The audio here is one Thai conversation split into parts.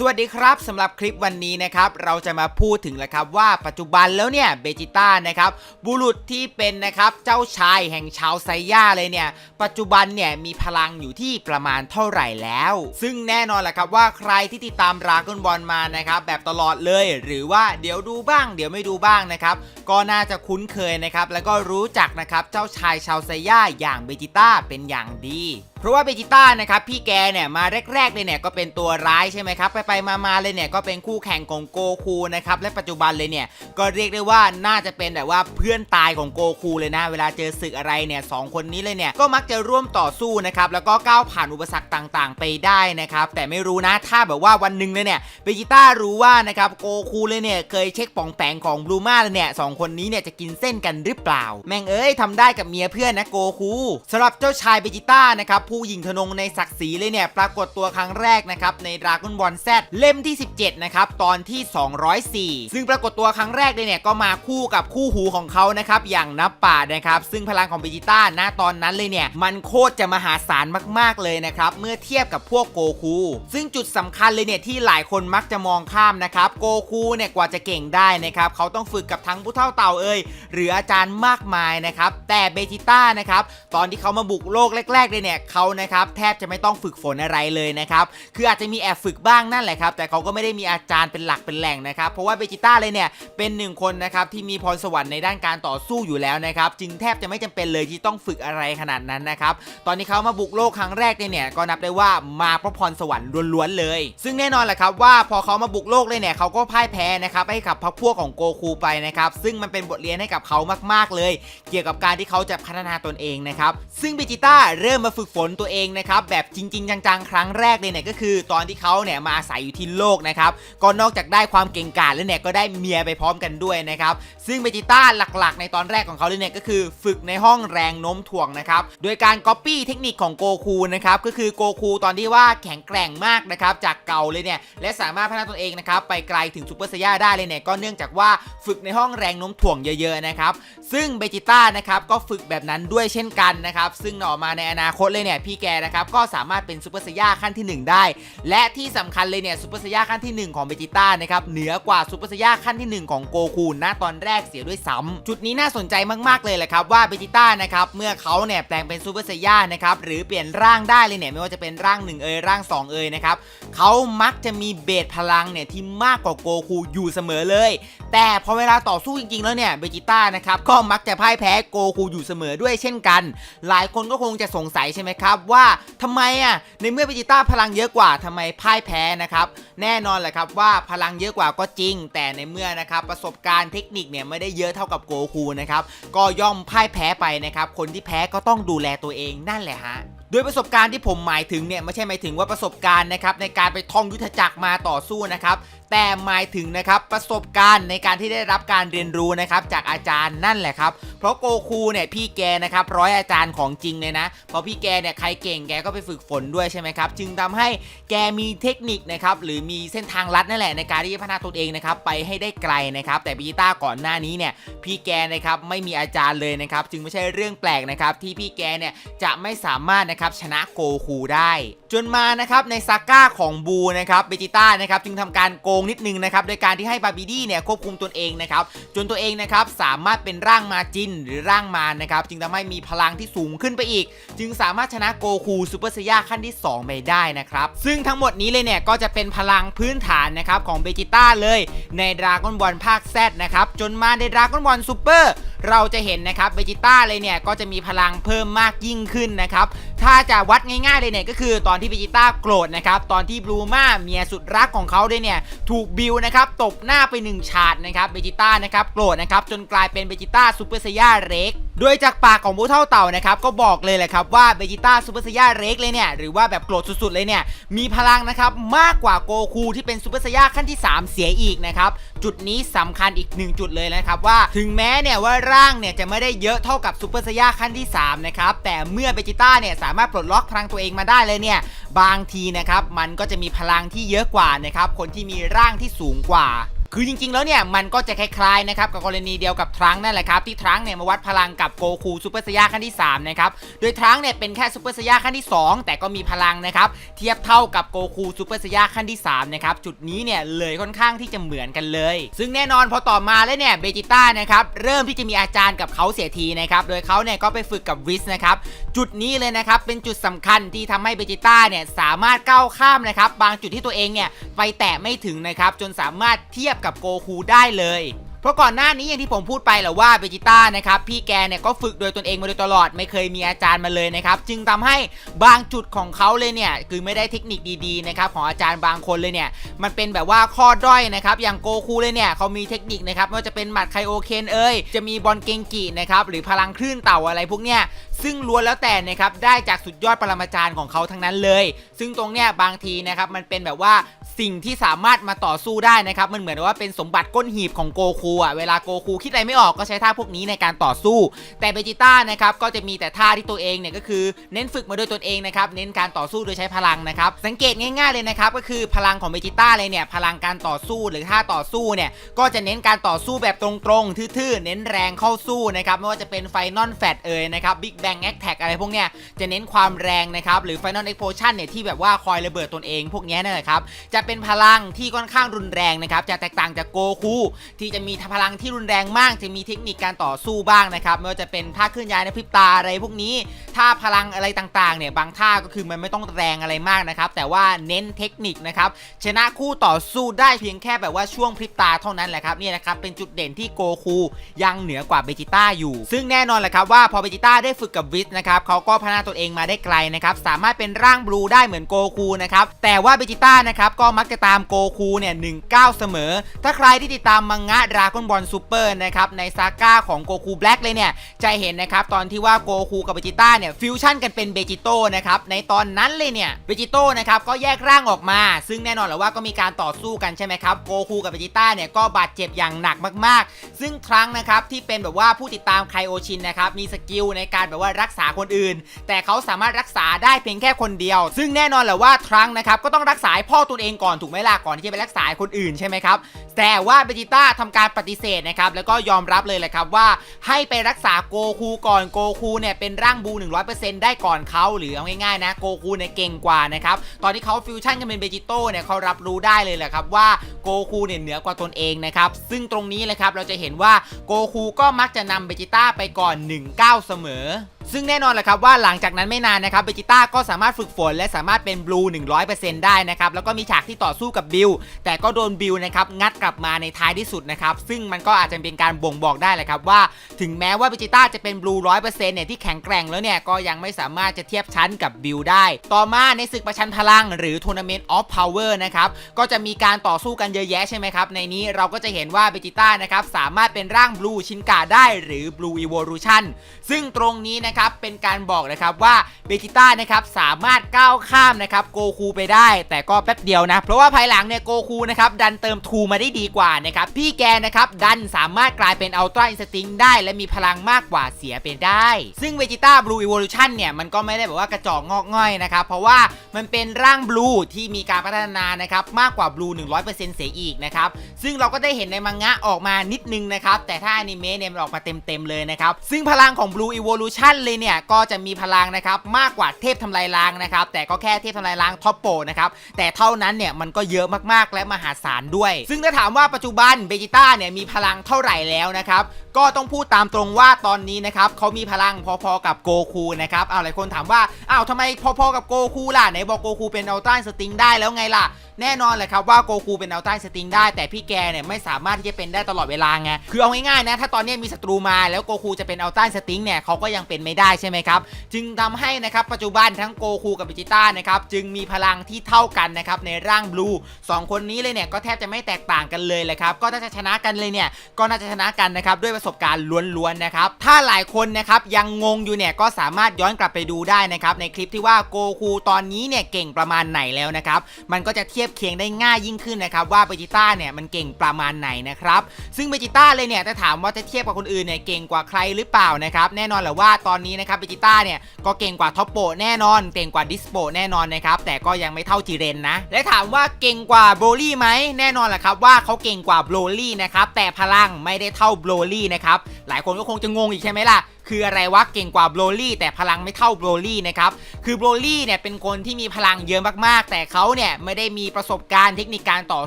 สวัสดีครับสำหรับคลิปวันนี้นะครับเราจะมาพูดถึงแล้วครับว่าปัจจุบันแล้วเนี่ยเบจิต้านะครับบุรุษที่เป็นนะครับเจ้าชายแห่งชาวไซย่าเลยเนี่ยปัจจุบันเนี่ยมีพลังอยู่ที่ประมาณเท่าไหร่แล้ว ซึ่งแน่นอนแหละครับว่าใครที่ติดตามราก้อนบอลมานะครับแบบตลอดเลย หรือว่าเดี๋ยวดูบ้าง เดี๋ยวไม่ดูบ้างนะครับก็น่าจะคุ้นเคยนะครับแล้วก็รู้จักนะครับเจ้าชายชาวไซย่าอย่างเบจิต้าเป็นอย่างดี ราะว่าเบจิต้านะครับพี่แกเนี่ยมาแรกๆเลยเนี่ยก็เป็นตัวร้ายใช่ไหมครับ ไปๆมาๆเลยเนี่ยก็เป็นคู่แข่งของโกคูนะครับและปัจจุบันเลยเนี่ยก็เรียกได้ว่าน่าจะเป็นแบบว่าเพื่อนตายของโกคูเลยนะ เวลาเจอศึกอะไรเนี่ยสองคนนี้เลยเนี่ยก็มักจะร่วมต่อสู้นะครับแล้วก็ก้าวผ่านอุปสรรคต่างๆ ไปได้นะครับแต่ไม่รู้นะถ้าแบบว่าวันหนึ่งเลยเนี่ยเบจิต้ารู้ว่านะครับโกคูเลยเนี่ยเคยเช็คป่องแปงของบลูมาเลยเนี่ยสองคนนี้เนี่ยจะกินเส้นกันหรือเปล่า แม่งเอ้ยทำได้กับเมียเพื่อนนะโกคูสำหรับเจ้าชายเบจิต้านะครับผูหญิงทนงในศักดิ์ศรีเลยเนี่ยปรากฏตัวครั้งแรกนะครับในดราก้อนบอลแซดเล่มที่ 17 นะครับตอนที่ 204 ซึ่งปรากฏตัวครั้งแรกเลยเนี่ยก็มาคู่กับคู่หูของเขานะครับอย่างนับป่านะครับซึ่งพลังของเบจิต้าณตอนนั้นเลยเนี่ยมันโคตรจะมหาศาลมากๆเลยนะครับเมื่อเทียบกับพวกโกคูซึ่งจุดสำคัญเลยเนี่ยที่หลายคนมักจะมองข้ามนะครับโกคูเนี่ยกว่าจะเก่งได้นะครับเขาต้องฝึกกับทั้งผู้เท่าเต่าเอ่ยหรืออาจารย์มากมายนะครับแต่เบจิต้านะครับตอนที่เขามาบุกโลกแรกๆเลยเนี่ยเขานะครับแทบจะไม่ต้องฝึกฝนอะไรเลยนะครับคืออาจจะมีแอบฝึกบ้างนั่นแหละครับแต่เขาก็ไม่ได้มีอาจารย์เป็นหลักเป็นแหล่งนะครับเพราะว่าเบจิต้าเลยเนี่ยเป็นหนึ่งคนนะครับที่มีพรสวรรค์ในด้านการต่อสู้อยู่แล้วนะครับจึงแทบจะไม่จำเป็นเลยที่ต้องฝึกอะไรขนาดนั้นนะครับตอนที่เขามาบุกโลกครั้งแรกเนี่ยก็นับได้ว่ามาเพราะพรสวรรค์ล้วนๆเลย ซึ่งแน่นอนแหละครับว่าพอเขามาบุกโลกเลยเนี่ยเขาก็พ่ายแพ้นะครับให้กับพรรคพวกของโกคูไปนะครับซึ่งมันเป็นบทเรียนให้กับเขามากๆเลย เกี่ยวกับการที่เขาจะพัฒนาตนเองนะครับซึ่งเบจิต้าเริ่มมาฝึกฝนตัวเองนะครับแบบจริง ๆ จังๆ ครั้งแรกเลยเนี่ยก็คือ ตอนที่เขาเนี่ยมาอาศัยอยู่ที่โลกนะครับก็นอกจากได้ความเก่งกาจแล้วเนี่ยก็ได้เมียไปพร้อมกันด้วยนะครับซึ่งเบจิต้าหลักๆ ในตอนแรกของเขาเลยเนี่ยก็คือฝึกในห้องแรงโน้มถ่วงนะครับโดยการก๊อปปี้เทคนิคของโกคูนะครับก็คือโกคูตอนที่ว่าแข็งแกร่งมากนะครับจากเก่าเลยเนี่ยและสามารถพัฒนาตนเองนะครับไปไกลถึงซูเปอร์ไซย่าได้เลยเนี่ยก็เนื่องจากว่าฝึกในห้องแรงโน้มถ่วงเยอะๆนะครับซึ่งเบจิต้านะครับก็ฝึกแบบนั้นด้วยเช่นกันนะครับซึ่งออกมาในอนาคตเลยเนี่ยพี่แกนะครับก็สามารถเป็นซูเปอร์ไซย่าขั้นที่ 1 ได้ และที่สำคัญเลยเนี่ยซูเปอร์ไซย่าขั้นที่ 1 ของเบจิต้านะครับเหนือกว่าซูเปอร์ไซย่าขั้นที่ 1 ของโกคูณตอนแรกเสียด้วยซ้ำจุดนี้น่าสนใจมากๆเลยแหละครับว่าเบจิต้านะครับเมื่อเขาเนี่ยแปลงเป็นซูเปอร์ไซย่านะครับหรือเปลี่ยนร่างได้เลยเนี่ยไม่ว่าจะเป็นร่าง 1 เอยร่าง 2 เอยนะครับเขามักจะมีเบสพลังเนี่ยที่มากกว่าโกคูอยู่เสมอเลย แต่พอเวลาต่อสู้จริงๆแล้วเนี่ยเบจิต้านะครับก็มักจะพ่ายแพ้โกคูอยู่เสมอด้วยเช่นกัน หลายคนก็คงจะสงสัยใช่ไหมครับว่าทำไมอะในเมื่อเบจิต้าพลังเยอะกว่าทำไมพ่ายแพ้นะครับแน่นอนแหละครับว่าพลังเยอะกว่าก็จริง แต่ในเมื่อนะครับประสบการณ์เทคนิคเนี่ยไม่ได้เยอะเท่ากับโกคูนะครับก็ย่อมพ่ายแพ้ไปนะครับคนที่แพ้ก็ต้องดูแลตัวเองนั่นแหละฮะโดยประสบการณ์ที่ผมหมายถึงเนี่ยไม่ใช่หมายถึงว่าประสบการณ์นะครับในการไปท่องยุทธจักรมาต่อสู้นะครับแต่หมายถึงนะครับประสบการณ์ในการที่ได้รับการเรียนรู้นะครับจากอาจารย์นั่นแหละครับ เพราะโกคูเนี่ยพี่แกนะครับร้อยอาจารย์ของจริงเลยนะเพราะพี่แกเนี่ยใครเก่งแกก็ไปฝึกฝนด้วยใช่ไหมครับจึงทำให้แกมีเทคนิคนะครับหรือมีเส้นทางลัดนั่นแหละในการที่จะพัฒนาตนเองนะครับไปให้ได้ไกลนะครับ แต่บิจิต้าก่อนหน้านี้เนี่ยพี่แกนะครับไม่มีอาจารย์เลยนะครับจึงไม่ใช่เรื่องแปลกนะครับที่พี่แกเนี่ยจะไม่สามารถนะครับชนะโกคูได้ จนมานะครับในซาก้าของบูนะครับเบจิต้านะครับจึงทำการโกงนิดนึงนะครับโดยการที่ให้บาบิดี้เนี่ยควบคุมตนเองนะครับจนตัวเองนะครับสามารถเป็นร่างมาจินหรือร่างมารนะครับจึงทำให้มีพลังที่สูงขึ้นไปอีก จึงสามารถชนะโกคูซูเปอร์ไซย่าขั้นที่ 2 ไปได้นะครับซึ่งทั้งหมดนี้เลยเนี่ยก็จะเป็นพลังพื้นฐานนะครับของเบจิต้าเลยในดราก้อนบอลภาคแซดนะครับจนมาในดราก้อนบอลซูเปอร์เราจะเห็นนะครับเบจิต้าเลยเนี่ยก็จะมีพลังเพิ่มมากยิ่งขึ้นนะครับถ้าจะวัดง่ายๆเลยเนี่ยก็คือตอนที่เบจิต้าโกรธนะครับตอนที่บลูมาเมียสุดรักของเขาเลยเนี่ยถูกบิวนะครับตบหน้าไปหนึ่งฉาดนะครับเบจิต้านะครับโกรธนะครับจนกลายเป็นเบจิต้าซูเปอร์ไซย่าเร็ก โดยจากปากของผู้เท่าเต่านะครับก็บอกเลยแหละครับว่าเบจิต้าซูเปอร์ไซย่าเร็กเลยเนี่ยหรือว่าแบบโกรธสุดๆเลยเนี่ยมีพลังนะครับมากกว่าโกคูที่เป็นซูเปอร์ไซย่าขั้นที่ 3 เสียอีกนะครับจุดนี้สำคัญอีกหนึ่งจุดเลยนะครับว่าถึงแม้เนี่ยว่าร่างเนี่ยจะไม่ได้เยอะเท่ากับซูเปอร์ไซย่าขั้นที่3นะครับแต่เมื่อเบจิต้าเนี่ยสามารถปลดล็อกพลังตัวเองมาได้เลยเนี่ยบางทีนะครับมันก็จะมีพลังที่เยอะกว่านะครับคนที่มีร่างที่สูงกว่า คือจริงๆ แล้วเนี่ยมันก็จะคล้ายๆนะครับกับกรณีเดียวกับทรังนั่นแหละครับที่ทรังเนี่ยมาวัดพลังกับโกคูซูเปอร์ไซย่าขั้นที่3นะครับโดยทรังเนี่ยเป็นแค่ซูเปอร์ไซย่าขั้นที่ 2 แต่ก็มีพลังนะครับเทียบเท่ากับโกคูซูเปอร์ไซย่าขั้นที่3นะครับจุดนี้เนี่ยเลยค่อนข้างที่จะเหมือนกันเลย ซึ่งแน่นอนพอต่อมาแล้วเนี่ยเบจิต้านะครับเริ่มที่จะมีอาจารย์กับเขาเสียทีนะครับโดยเขาเนี่ยก็ไปฝึกกับวิสนะครับจุดนี้เลยนะครับเป็นจุดสำคัญที่ทำให้เบจิต้าเนี่ยสามารถก้าวข้ามนะครับบางจุดที่ตัวเองเนี่ยไปแตะไม่ถึงนะครับจนสามารถเทียบกับโกคูได้เลยเพราะก่อนหน้านี้อย่างที่ผมพูดไปแหละว่าเบจิต้านะครับพี่แกเนี่ยก็ฝึกโดยตนเองมาโดยตลอดไม่เคยมีอาจารย์มาเลยนะครับจึงทำให้บางจุดของเขาเลยเนี่ยคือไม่ได้เทคนิคดีๆนะครับของอาจารย์บางคนเลยเนี่ยมันเป็นแบบว่าข้อด้อยนะครับอย่างโกคูเลยเนี่ยเขามีเทคนิคนะครับไม่ว่าจะเป็นหมัดไคโอเคนเอ้ยจะมีบอลเกงกินะครับหรือพลังคลื่นเต่าอะไรพวกเนี้ยซึ่งล้วนแล้วแต่นะครับได้จากสุดยอดปรมาจารย์ของเขาทั้งนั้นเลย ซึ่งตรงเนี้ยบางทีนะครับมันเป็นแบบว่า สิ่งที่สามารถมาต่อสู้ได้นะครับมันเหมือนว่าเป็นสมบัติก้นหีบของโกคูอะเวลาโกคูคิดอะไรไม่ออกก็ใช้ท่าพวกนี้ในการต่อสู้ แต่เบจิต้านะครับก็จะมีแต่ท่าที่ตัวเองเนี่ยก็คือเน้นฝึกมาโดยตนเองนะครับเน้นการต่อสู้โดยใช้พลังนะครับสังเกตง่ายๆเลยนะครับก็คือพลังของเบจิต้าเลยเนี่ยพลังการต่อสู้หรือท่าต่อสู้เนี่ยก็จะเน้นการต่อสู้แบบตรงๆทื่อๆเน้นแรงเข้าสู้นะครับไม่ว่าจะเป็นไฟนอลแฟตเอ่ยนะครับบิ๊กแบงแอคแท็กอะไรพวกเนี้ยจะเน้นความแรงนะครับหรือไฟนอลเอ็กโพชันเนี่ยที่แบบว่าคอยระเบิดตนเองพวกนี้นั่นแหละครับจะเป็นพลังที่ค่อนข้างรุนแรงนะครับจะแตกต่างจากโกคูที่จะมีพลังที่รุนแรงมาก จะมีเทคนิคการต่อสู้บ้างนะครับไม่ว่าจะเป็นท่าเคลื่อนย้ายในพริบตาอะไรพวกนี้ท่าพลังอะไรต่างๆเนี่ยบางท่าก็คือมันไม่ต้องแรงอะไรมากนะครับแต่ว่าเน้นเทคนิคนะครับชนะคู่ต่อสู้ได้เพียงแค่แบบว่าช่วงพริบตาเท่านั้นแหละครับนี่นะครับเป็นจุดเด่นที่โกคูยังเหนือกว่าเบจิต้าอยู่ ซึ่งแน่นอนแหละครับว่าพอเบจิต้าได้ฝึกกับวิสนะครับเขาก็พัฒนาตัวเองมาได้ไกลนะครับสามารถเป็นร่างบลูได้เหมือนโกคูนะครับแต่ว่าเบจิต้านะครับก็มักจะตามโกคูเนี่ยหนึ่งก้าเสมอ ถ้าใครที่ติดตามมังงะดราก้อนบอลซูเปอร์นะครับในซาก้าของโกคูแบล็กเลยเนี่ยจะเห็นนะครับตอนที่ว่าโกคูกับเบจิต้าเนี่ยฟิวชั่นกันเป็นเบจิโต้นะครับในตอนนั้นเลยเนี่ยเบจิโต้นะครับก็แยกร่างออกมา ซึ่งแน่นอนแหละว่าก็มีการต่อสู้กันใช่ไหมครับโกคูกับเบจิต้าเนี่ยก็บาดเจ็บอย่างหนักมากๆ ซึ่งครั้งนะครับที่เป็นแบบว่าผู้ติดตามไคโอชินนะครับมีสกิลในการแบบว่ารักษาคนอื่น แต่เขาสามารถรักษาได้เพียงแค่คนเดียว ซึ่งแน่นอนแหละว่าทรั้งนะครับก็ต้องรักษาพ่อตัวเองก่อนถูกไหมล่ะก่อนที่จะไปรักษาคนอื่นใช่ไหมครับแต่ว่าเบจิต้าทำการปฏิเสธนะครับแล้วก็ยอมรับเลยแหละครับว่าให้ไปรักษาโกคูก่อนโกคูเนี่ยเป็นร่างบู 100%ได้ก่อนเขาหรือเอาง่ายๆนะโกคูเนี่ยเก่งกว่านะครับตอนที่เขาฟิวชั่นกันเป็นเบจิโต้เนี่ยเขารับรู้ได้เลยแหละครับว่าโกคูเนี่ยเหนือกว่าตนเองนะครับซึ่งตรงนี้เลยครับเราจะเห็นว่าโกคูก็มักจะนำเบจิต้าไปก่อน1ก้าเสมอ ซึ่งแน่นอนแหละครับว่าหลังจากนั้นไม่นานนะครับเบจิต้าก็สามารถฝึกฝน และสามารถเป็นบลู 100%ได้นะครับ แล้วก็มีฉากที่ต่อสู้กับบิล แต่ก็โดนบิลนะครับงัดกลับมาในท้ายที่สุดนะครับ ซึ่งมันก็อาจจะเป็นการบ่งบอกได้แหละครับว่า ถึงแม้ว่าเบจิต้าจะเป็นบลู 100%เนี่ยที่แข็งแกร่งแล้วเนี่ยก็ยังไม่สามารถจะเทียบชั้นกับบิลได้ ต่อมาในศึกประชันพลังหรือทัวร์นาเมนต์ออฟพาวเวอร์นะครับก็จะมีการต่อสู้กันเยอะแยะใช่ไหมครับในนี้เราก็จะเห็นว่าเบจิต้านะครับสามารถเป็นร่างบลูชินกาได้หรือบลูอีโวลูชันซึ่งตรงนี้นะครับเป็นการบอกนะครับว่าเบจิต้านะครับสามารถก้าวข้ามนะครับโกคูไปได้ แต่ก็แป๊บเดียวนะ เพราะว่าภายหลังเนี่ยโกคูนะครับดันเติมทูมาได้ดีกว่านะครับพี่แกนะครับดันสามารถกลายเป็นอัลตร้าอินสติ้งได้ และมีพลังมากกว่าเสียไปได้ ซึ่งเวจิต้าบลูอีโวลูชันเนี่ยมันก็ไม่ได้แบบว่ากระจอกงอกง่อยนะครับเพราะว่ามันเป็นร่างบลูที่มีการพัฒนานะครับมากกว่าบลู100%เสียอีกนะครับซึ่งเราก็ได้เห็นในมังงะออกมานิดนึงนะครับแต่ถ้าอนิเมะเนี่ยมันออกมาเต็มๆเลยนะครับซึ่งพลังของ Blue Evolution เลยเนี่ยก็จะมีพลังนะครับมากกว่าเทพทำลายล้างนะครับแต่ก็แค่เทพทำลายล้างท็อปโปนะครับแต่เท่านั้นเนี่ยมันก็เยอะมากๆและมหาศาลด้วย ซึ่งถ้าถามว่าปัจจุบันเบจิต้าเนี่ยมีพลังเท่าไหร่แล้วนะครับก็ต้องพูดตามตรงว่าตอนนี้นะครับเขามีพลังพอๆกับโกคูนะครับเอาหลายคนถามว่าอ้าวทำไมพอๆกับโกคูล่ะไหนบอกโกคูเป็นอัลตร้าสติงได้แล้วไงล่ะ แน่นอนเลยครับว่าโกคูเป็นอัลต้าสติงได้ แต่พี่แกเนี่ยไม่สามารถที่จะเป็นได้ตลอดเวลาไงคือเอาง่ายๆนะถ้าตอนนี้มีศัตรูมาแล้วโกคูจะเป็นอัลต้าสติงเนี่ยเขาก็ยังเป็นไม่ได้ใช่ไหมครับจึงทำให้นะครับปัจจุบันทั้งโกคูกับเบจิต้านะครับจึงมีพลังที่เท่ากันนะครับในร่างบลูสองคนนี้เลยเนี่ยก็แทบจะไม่แตกต่างกันเลยเลยครับก็ถ้าจะชนะกันเลยเนี่ยก็น่าจะชนะกันนะครับด้วยประสบการณ์ล้วนๆนะครับถ้าหลายคนนะครับยังงงอยู่เนี่ยก็สามารถย้อนกลับไปดูได้นะครับในคลิปที่ว่าโกคูตอนนี้เนี่ยเก่งประมาณไหนแล้วนะครับมันก็จะเทียบบเคียงได้ง่ายยิ่งขึ้นนะครับว่าเบจิต้าเนี่ยมันเก่งประมาณไหนนะครับซึ่งเบจิต้าเลยเนี่ยถ้าถามว่าจะเทียบกับคนอื่นเนี่ยเก่งกว่าใครหรือเปล่านะครับแน่นอนแหละว่าตอนนี้นะครับเบจิต้าเนี่ยก็เก่งกว่าท็อปโปแน่นอนเก่งกว่าดิสโปแน่นอนนะครับแต่ก็ยังไม่เท่าจิเรนนะและถามว่าเก่งกว่าโบลี่ไหมแน่นอนแหละครับว่าเขาเก่งกว่าโบลี่นะครับแต่พลังไม่ได้เท่าโบลี่นะครับหลายคนก็คงจะงงอีกใช่ไหมล่ะคืออะไรวะเก่งกว่าโบรลี่แต่พลังไม่เท่าโบรลี่นะครับคือโบรลี่เนี่ยเป็นคนที่มีพลังเยอะมากๆ แต่เขาเนี่ยไม่ได้มีประสบการณ์เทคนิคการต่อ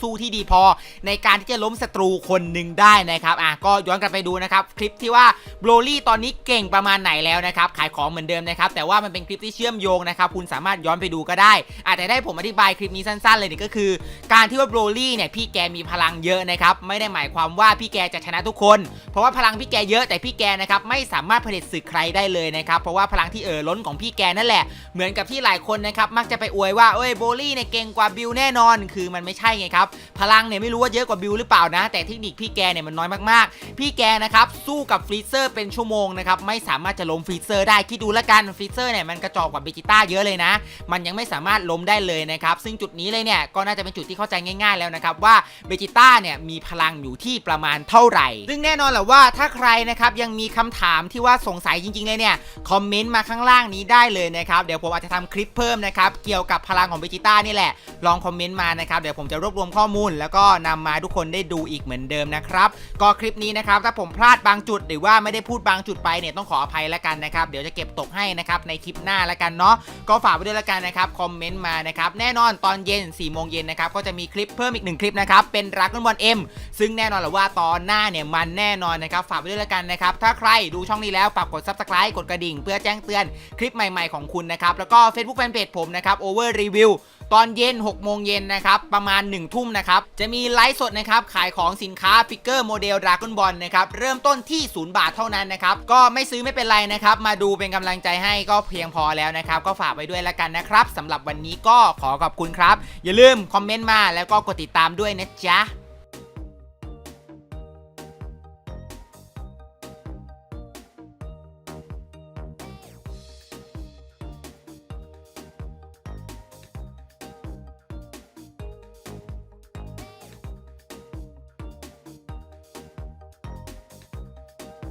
สู้ที่ดีพอ ในการที่จะล้มศัตรูคนหนึ่งได้นะครับอะก็ย้อนกลับไปดูนะครับคลิปที่ว่าโบรลี่ตอนนี้เก่งประมาณไหนแล้วนะครับขายของเหมือนเดิมนะครับแต่ว่ามันเป็นคลิปที่เชื่อมโยงนะครับคุณสามารถย้อนไปดูก็ได้อาจจะได้ผมอธิบายคลิปนี้สั้นๆ เลยเนี่ยก็คือ การที่ว่าโบรลี่เนี่ยพี่แกมีพลังเยอะนะครับไม่ได้หมายความว่าพี่แกจะชนะทุกคน เพราะว่าพลังพี่แกเยอะแต่พี่แกนะครับไม่สามารถผลิตศึกใครได้เลยนะครับเพราะว่าพลังที่เอ่อล้นของพี่แกนั่นแหละ เหมือนกับที่หลายคนนะครับมักจะไปอวยว่าเอ้ยโบลี่เนี่ยเก่งกว่าบิลแน่นอนคือมันไม่ใช่ไงครับ พลังเนี่ยไม่รู้ว่าเยอะกว่าบิลหรือเปล่านะ แต่เทคนิคพี่แกเนี่ยมันน้อยมากๆ พี่แกนะครับสู้กับฟรีเซอร์เป็นชั่วโมงนะครับไม่สามารถจะล้มฟรีเซอร์ได้คิดดูแล้วกันฟรีเซอร์เนี่ยมันกระจอกกว่าเบจิต้าเยอะเลยนะ มันยังไม่สามารถล้มได้เลยนะครับซึ่งจุดนี้เลยเนี่ยก็น่าจะเป็นจุดที่เข้าใจง่ายๆแล้วนะครับว่าเบจิต้าเนี่ยมีพลังอยู่ที่ประมาณเท่าไหร่ ซึ่งแน่นอนแหละว่าถ้าใครนะครับยังมีคำถามที่ว่าสงสัยจริงๆเลยเนี่ยคอมเมนต์มาข้างล่างนี้ได้เลยนะครับเดี๋ยวผมอาจจะทำคลิปเพิ่มนะครับเกี่ยวกับพลังของเบจิต้านี่แหละลองคอมเมนต์มานะครับเดี๋ยวผมจะรวบรวมข้อมูล แล้วก็นำมาทุกคนได้ดูอีกเหมือนเดิมนะครับก็คลิปนี้นะครับถ้าผมพลาดบางจุดหรือว่าไม่ได้พูดบางจุดไปเนี่ยต้องขออภัยแล้วกันนะครับเดี๋ยวจะเก็บตกให้นะครับในคลิปหน้าแล้วกันเนาะก็ฝากไว้ด้วยแล้วกันนะครับคอมเมนต์มานะครับแน่นอนตอนเย็น4ี่โมงเย็นนะครับก็จะมีคลิปเพิ่มอีกหนึ่งคลิปนะครับเป็นรักกันบอลเอ็มซึ่งแน่นอนแหละว่าตอนหน้าเนี่ยมันแน่นอนนะครับฝากไว้ด้วยแล้วกันนะครับถ้าใครดูช่องนี้แล้วฝากกด subscribe กดกระดิ่ง เพื่อแจ้งเตือนคลิปใหม่ๆของคุณนะครับแล้วก็ Facebook Fanpage ผมนะครับ Over Review ตอนเย็น 6 โมงเย็นนะครับ ประมาณ 1 ทุ่มนะครับ จะมีไลฟ์สดนะครับ ขายของสินค้าฟิกเกอร์โมเดลดราก้อนบอลนะครับ เริ่มต้นที่ 0 บาทเท่านั้นนะครับ ก็ไม่ซื้อไม่เป็นไรนะครับ มาดูเป็นกำลังใจให้ก็เพียงพอแล้วนะครับ ก็ฝากไว้ด้วยแล้วกันนะครับสำหรับวันนี้ก็ขอขอบคุณครับ อย่าลืมคอมเมนต์มาแล้วก็กดติดตามด้วยนะจ๊ะ